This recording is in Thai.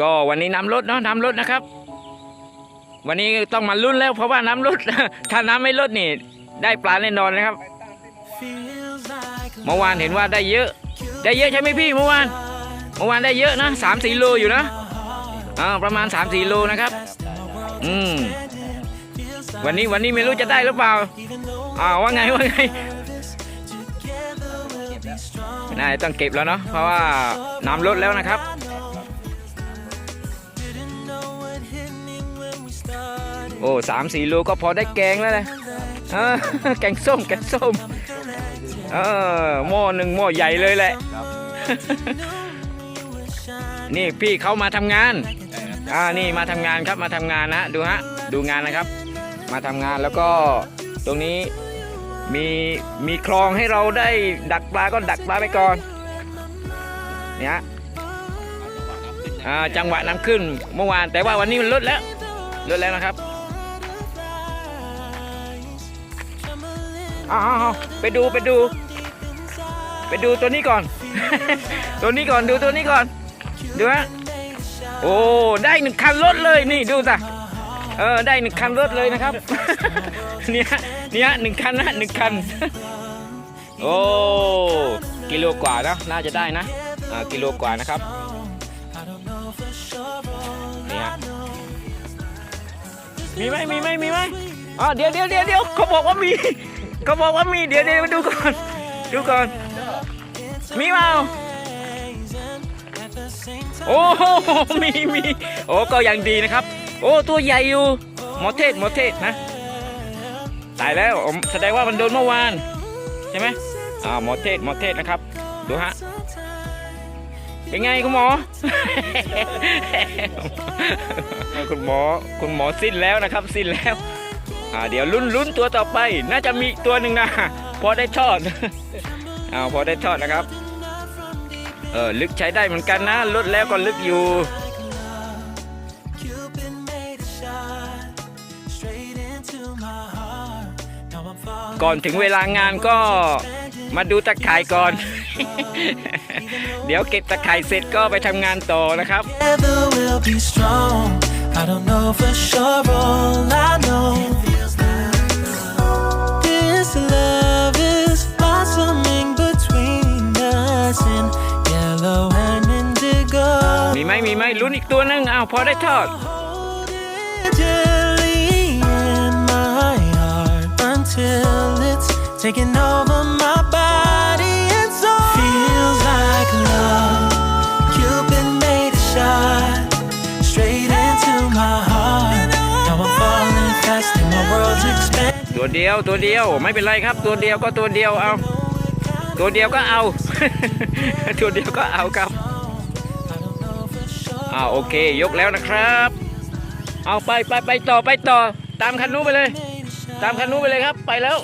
ก็วันนี้น้ำลดเนาะน้ำลดนะครับ วันนี้ต้องมาลุ้นแล้วเพราะว่าน้ำลด ถ้าน้ำไม่ลดนี่ ได้ปลาแน่นอนนะครับ เมื่อวานเห็นว่าได้เยอะ ได้เยอะใช่ไหมพี่เมื่อวาน เมื่อวานได้เยอะนะสามสี่โลอยู่นะอ่าประมาณ3ามสี่โลนะครับ อืมวันนี้วันนี้ไม่รู้จะได้หรือเปล่าอ่าว่าไงว่าไงน่าจะต้องเก็บแล้วเนาะเพราะว่าน้ำลดแล้วนะครับ โอ้สามสี่โลก็พอได้แกงแล้วนะเออแกงส้มแกงส้มเออหม้อหนึ่งหม้อใหญ่เลยแหละนี่พี่เขามาทำงานอ่านี่มาทำงานครับมาทำงานนะดูฮะดูงานนะครับ มาทำงานแล้วก็ตรงนี้มีมีคลองให้เราได้ดักปลาก็ดักปลาไปก่อนเนี่ยฮะอ่าจังหวะน้ำขึ้นเมื่อวานแต่ว่าวันนี้มันลดแล้วลดแล้วนะครับ อ้าวไปดูไปดู ไปดูตัวนี้ก่อน ตัวนี้ก่อนดูตัวนี้ก่อน ดูฮะโอ้ได้หนึ่งคันรถเลยนี่ดูสิเออได้หนึ่งคันรถเลยนะครับเนี่ยเนี่ยหนึ่งคันนะหนึ่งคัน โอ้กิโลกว่านะน่าจะได้นะอ่ากิโลกว่านะครับนี่ฮะมีไหมมีไหมมีไหมอ๋อเดี๋ยวเดี๋ยวเดี๋ยวเดี๋ยวเขาบอกว่ามี เขาบอกว่ามีเดี๋ยวเดี๋ยวมาดูก่อน ดูก่อน มีเปล่าโอ้มีมีโอ้ก็ยังดีนะครับ โอ้ตัวใหญ่อยู่หมอเทศหมอเทศนะตายแล้วแสดงว่ามันโดนเมื่อวานใช่ไหมอ่าหมอเทศหมอเทศนะครับ ดูฮะเป็นไงคุณหมอ คุณหมอคุณหมอสิ้นแล้วนะครับ สิ้นแล้ว อ่าเดี๋ยวลุ้นลุ้นตัวต่อไป น่าจะมีตัวหนึ่งนะพอได้ทอดเอาพอได้ทอดนะครับเออลึกใช้ได้เหมือนกันนะลดแล้วก็ลึกอยู่ก่อนถึงเวลางานก็มาดูตะข่ายก่อน เดี๋ยวเก็บตะข่ายเสร็จก็ไปทำงานต่อนะครับ I don't know for sure, all I know. มีไหมมีไหมลุ้นอีกตัวหนึงอ้าวพอได้ทอด till it's taking over my body and soul. Feels like love. Cupid made a shot straight into my heart. Now I'm falling fast and my world's expanding. ตัวเดียวตัวเดียวไม่เป็นไรครับ ตัวเดียวก็ตัวเดียวเอา ตัวเดียวก็เอา ตัวเดียวก็เอาครับ อ้าวโอเค ยกแล้วนะครับ เอาไปไปไปต่อไปต่อ ตามคันนู้นไปเลย ตามคันนู้นไปเลยครับ ไปแล้ว